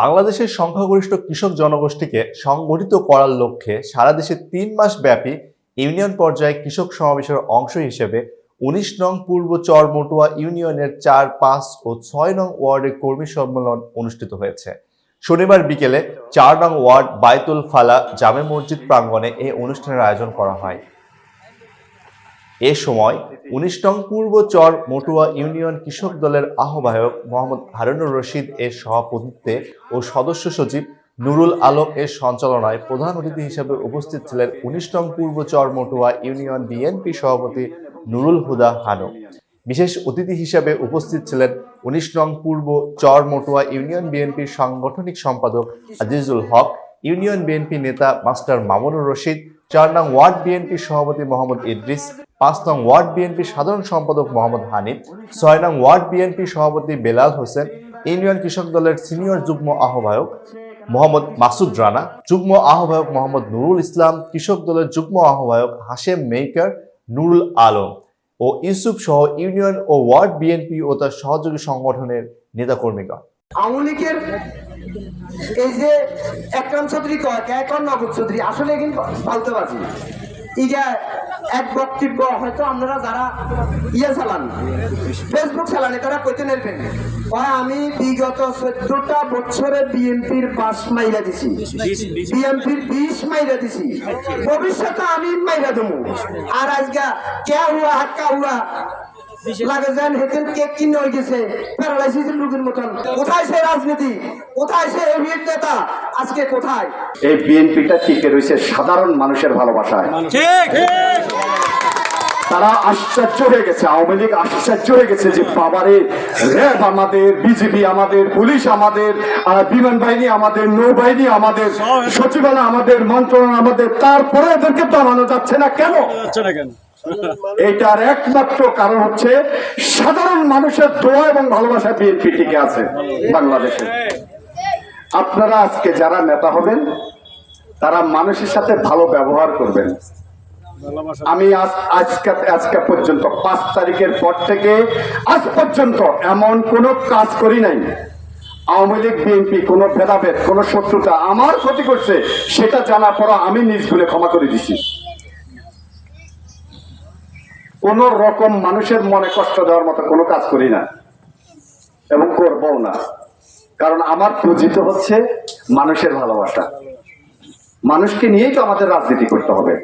বাংলাদেশের সংখ্যাগরিষ্ঠ কৃষক জনগোষ্ঠীকে সংগঠিত করার লক্ষ্যে সারা দেশে তিন মাস ব্যাপী ইউনিয়ন পর্যায়ে কৃষক সমাবেশের অংশ হিসেবে উনিশ নং পূর্ব চর মটুয়া ইউনিয়নের চার, পাঁচ ও ছয় নং ওয়ার্ডের কর্মী সম্মেলন অনুষ্ঠিত হয়েছে। শনিবার বিকেলে চার নং ওয়ার্ড বাইতুল ফালা জামে মসজিদ প্রাঙ্গণে এই অনুষ্ঠানের আয়োজন করা হয়। এ সময় উনিশ নং পূর্ব চর মটুয়া ইউনিয়ন কৃষক দলের আহ্বায়ক মোহাম্মদ হারুনুর রশিদ এর সভাপতিত্বে ও সদস্য সচিব নুরুল আলম এর সঞ্চালনায় প্রধান অতিথি হিসেবে উপস্থিত ছিলেন উনিশ নং পূর্ব চর মটুয়া ইউনিয়ন বিএনপি সভাপতি নুরুল হুদা হানু। বিশেষ অতিথি হিসেবে উপস্থিত ছিলেন উনিশ নং পূর্ব চর মটুয়া ইউনিয়ন বিএনপির সাংগঠনিক সম্পাদক আজিজুল হক, ইউনিয়ন বিএনপি নেতা মাস্টার মামুনুর রশিদ, চার নং ওয়ার্ড বিএনপি সভাপতি মোহাম্মদ ইদ্রিস পাঁচ নং ওয়ার্ড বিএনপি সাধারণ সম্পাদক মোহাম্মদ হানিফ, ছয় নং ওয়ার্ড বিএনপি সভাপতি বেলাল হোসেন, ইউনিয়ন কৃষক দলের সিনিয়র যুগ্ম আহ্বায়ক মোহাম্মদ মাসুদ রানা, যুগ্ম আহ্বায়ক মোহাম্মদ নুরুল ইসলাম, কৃষক দলের যুগ্ম আহ্বায়ক হাশেম মেইকার, নুরুল আলম ও ইউসুফ সহ ইউনিয়ন ও ওয়ার্ড বিএনপি ও তার সহযোগী সংগঠনের নেতাকর্মীগণ। আওয়ামী লীগের এই যে একরাম চৌধুরী কয় নগদ চৌধুরী? আসলে কিন্তু ফালতে পারছি ইগা এক বক্তব্য হয়তো আপনারা যারা ইয়ে চালান ফেসবুক চালান তারা কইতে নেবেন কয় আমি বিগত চোদ্দটা বছরে বিএনপির বাস মাইরা দিছি। বিএনপির বিশ মাইরা দিছি। ভবিষ্যতে আমি মাইরা দেবো। আর আজকা কে হুয়া হাক্কা হুয়া? লাগে যেন হেতেন কেক কিনে হয়ে গেছে। প্যারালাইসিসের রোগীর মতন। কোথায় সে রাজনীতি? কোথায় সে এভিয়েট নেতা? আজকে কোথায়? এই বিএনপিটা টিকে রয়েছে সাধারণ মানুষের ভালোবাসায়। তারা আশ্চর্য হয়ে গেছে। আওয়ামী লীগ আশ্চর্য হয়ে গেছে যে বাবারে র্যাব আমাদের বিজেপি আমাদের পুলিশ আমাদের বিমান বাহিনী আমাদের নৌবাহিনী আমাদের সচিবালয় আমাদের মন্ত্রণালয় আমাদের তারপরে এদেরকে দমানো যাচ্ছে না কেন? এটার একমাত্র কারণ হচ্ছে সাধারণ মানুষের দোয়া এবং ভালোবাসা বিএনপি টিকে আছে বাংলাদেশে। আপনারা আজকে যারা নেতা হবেন তারা মানুষের সাথে ভালো ব্যবহার করবেন। আমি আজ, আজকে আজকে পর্যন্ত, পাঁচ তারিখের পর থেকে আজ পর্যন্ত এমন কোনো কাজ করি নাই। আওয়ামী লীগ, বিএনপি, কোনো ভেদাভেদ, কোনো শত্রুতা আমার ক্ষতি করছে, সেটা জানার পর আমি নিজ ভুলে ক্ষমা করে দিছি। কোন রকম মানুষের মনে কষ্ট দেওয়ার মতো কোনো কাজ করি না এবং করবও না। কারণ আমার পুঁজিত হচ্ছে মানুষের ভালোবাসা। মানুষকে নিয়েই তো আমাদের রাজনীতি করতে হবে।